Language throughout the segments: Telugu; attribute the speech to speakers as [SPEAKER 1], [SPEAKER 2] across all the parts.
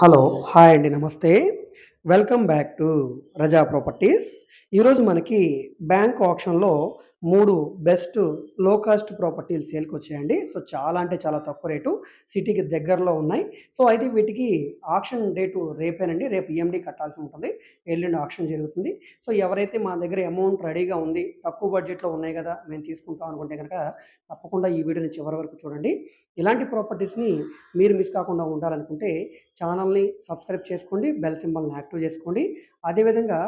[SPEAKER 1] హలో! హాయ్ అండి. నమస్తే. Welcome back to Raza properties. ఈరోజు మనకి బ్యాంక్ ఆప్షన్లో మూడు బెస్ట్లో కాస్ట్ ప్రాపర్టీలు సేల్కి వచ్చాయండి సో, చాలా అంటే చాలా తక్కువ రేటు. సిటీకి దగ్గరలో ఉన్నాయి. సో, అయితే వీటికి ఆక్షన్ డేటు రేపేనండి. రేపు ఈఎండీ కట్టాల్సి ఉంటుంది. ఎల్లుండి ఆక్షన్ జరుగుతుంది. సో, ఎవరైతే మా దగ్గర అమౌంట్ రెడీగా ఉంది, తక్కువ బడ్జెట్‌లో ఉన్నాయి కదా మేము తీసుకుంటాం అనుకుంటే గనక తప్పకుండా ఈ వీడియోని చివరి వరకు చూడండి. ఇలాంటి ప్రాపర్టీస్‌ని మీరు మిస్ కాకుండా ఉండాలనుకుంటే ఛానల్‌ని సబ్స్క్రైబ్ చేసుకోండి. బెల్ సింబల్‌ని యాక్టివ్ చేసుకోండి. అదేవిధంగా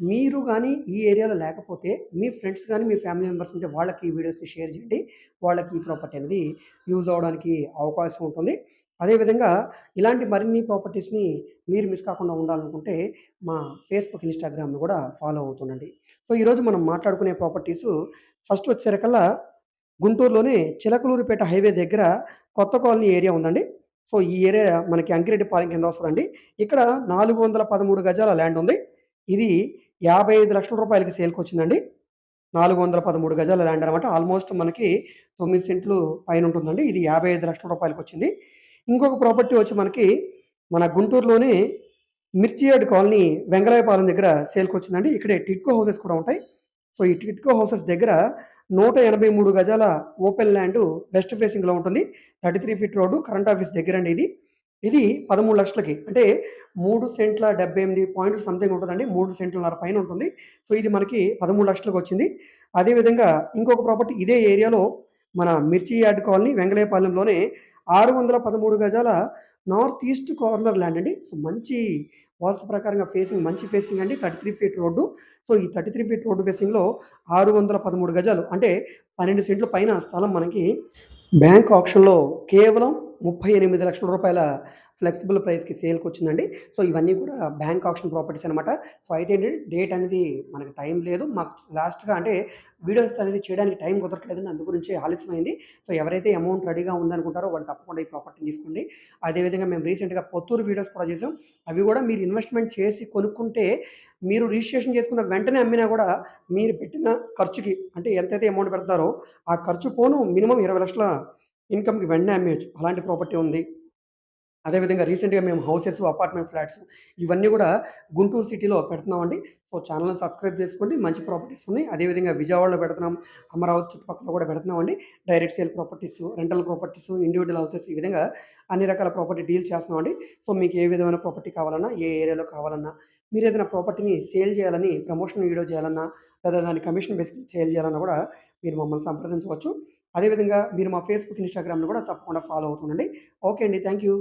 [SPEAKER 1] మీరు కానీ ఈ ఏరియాలో లేకపోతే మీ ఫ్రెండ్స్ కానీ మీ ఫ్యామిలీ మెంబర్స్ ఉంటే వాళ్ళకి ఈ వీడియోస్‌ని షేర్ చేయండి. వాళ్ళకి ఈ ప్రాపర్టీ అనేది యూజ్ అవ్వడానికి అవకాశం ఉంటుంది. అదేవిధంగా ఇలాంటి మరిన్ని ప్రాపర్టీస్‌ని మీరు మిస్ కాకుండా ఉండాలనుకుంటే మా ఫేస్‌బుక్, ఇన్‌స్టాగ్రామ్‌ని కూడా ఫాలో అవుతుండండి. సో, ఈరోజు మనం మాట్లాడుకునే ప్రాపర్టీస్ ఫస్ట్ వచ్చేసరికల్లా గుంటూరులోనే చిలకలూరుపేట హైవే దగ్గర కొత్త కాలనీ ఏరియా ఉందండి. సో, ఈ ఏరియా మనకి అంకిరెడ్డిపాలెం కింద వస్తుందండి ఇక్కడ 413 గజాల ల్యాండ్ ఉంది. ఇది యాభై ఐదు లక్షల రూపాయలకి సేల్‌కొచ్చిందండి. 413 గజాల ల్యాండ్ అనమాట. ఆల్‌మోస్ట్ మనకి తొమ్మిది సెంట్లు పైన ఉంటుందండి ఇది యాభై ఐదు లక్షల రూపాయలకి వచ్చింది ఇంకొక ప్రాపర్టీ వచ్చి మనకి మన గుంటూరులోనే మిర్చియాడ్ కాలనీ వెంగళాయపాలెం దగ్గర సేల్‌కొచ్చిందండి. ఇక్కడే టిట్కో హౌసెస్ కూడా ఉంటాయి. సో, ఈ టిట్కో హౌసెస్ దగ్గర 183 గజాల ఓపెన్ ల్యాండ్ వెస్ట్ ఫేసింగ్‌లో ఉంటుంది. 33 ఫీట్ రోడ్డు కరెంట్ ఆఫీస్ దగ్గర అండి ఇది. ఇది పదమూడు లక్షలకి అంటే మూడు సెంట్ల 78 పాయింట్లు సంథింగ్ ఉంటుందండి మూడు సెంట్లన్నర పైన ఉంటుంది. సో, ఇది మనకి 13,00,000కొచ్చింది. అదేవిధంగా ఇంకొక ప్రాపర్టీ ఇదే ఏరియాలో మన మిర్చి యార్డ్ కాలనీ వెంకటేపాలెంలోనే ఆరు వందల పదమూడు గజాల నార్త్ ఈస్ట్ కార్నర్ ల్యాండ్ అండి. సో, మంచి వాస్తు ప్రకారంగా ఫేసింగ్ మంచి ఫేసింగ్ అండి. 33 ఫీట్ రోడ్డు. సో, ఈ 33 ఫీట్ రోడ్డు ఫేసింగ్‌లో 613 గజాలు అంటే 12 సెంట్ల పైన స్థలం మనకి బ్యాంక్ ఆక్షన్‌లో కేవలం ముప్పై ఎనిమిది లక్షల రూపాయల ఫ్లెక్సిబుల్ ప్రైస్‌కి సేల్కి వచ్చిందండి సో, ఇవన్నీ కూడా బ్యాంక్ ఆప్షన్ ప్రాపర్టీస్ అనమాట. సో, అయితే ఏంటంటే డేట్ అనేది మనకు టైం లేదు. మాకు లాస్ట్‌గా అంటే వీడియోస్ అనేది చేయడానికి టైం కుదరట్లేదు అందు గురించి ఆలస్యమైంది. సో, ఎవరైతే అమౌంట్ రెడీగా ఉందనుకుంటారో వాళ్ళు తప్పకుండా ఈ ప్రాపర్టీని తీసుకోండి. అదేవిధంగా మేము రీసెంట్‌గా పొత్తూరు వీడియోస్ కూడా చేసాం. అవి కూడా మీరు ఇన్వెస్ట్‌మెంట్ చేసి కొనుక్కుంటే మీరు రిజిస్ట్రేషన్ చేసుకున్న వెంటనే అమ్మినా కూడా మీరు పెట్టిన ఖర్చుకి అంటే ఎంతైతే అమౌంట్ పెడతారో ఆ ఖర్చు పోను మినిమం ఇరవై లక్షల ఇన్‌కమ్‌కి వెంటనే అమ్మేయచ్చు అలాంటి ప్రాపర్టీ ఉంది. అదేవిధంగా రీసెంట్‌గా మేము హౌసెస్, అపార్ట్మెంట్ ఫ్లాట్స్ ఇవన్నీ కూడా గుంటూరు సిటీలో పెడుతున్నామండి. సో, ఛానల్ని సబ్స్క్రైబ్ చేసుకోండి. మంచి ప్రాపర్టీస్ ఉన్నాయి. అదేవిధంగా విజయవాడలో పెడుతున్నాం. అమరావతి చుట్టుపక్కల కూడా పెడుతున్నామండి. Direct sale properties, rental properties, individual houses ఈ విధంగా అన్ని రకాల ప్రాపర్టీ డీల్ చేస్తున్నామండి. సో, మీకు ఏ విధమైన ప్రాపర్టీ కావాలన్నా, ఏ ఏరియాలో కావాలన్నా, మీరు ఏదైనా ప్రాపర్టీని సేల్ చేయాలని ప్రమోషన్ వీడియో చేయాలన్నా, లేదా దాని కమిషన్ బేస్ సేల్ చేయాలన్నా కూడా మీరు మమ్మల్ని సంప్రదించవచ్చు. అదేవిధంగా మీరు మా ఫేస్‌బుక్, ఇన్‌స్టాగ్రామ్‌ని కూడా తప్పకుండా ఫాలో అవుతుండండి. ఓకే అండి. Thank you.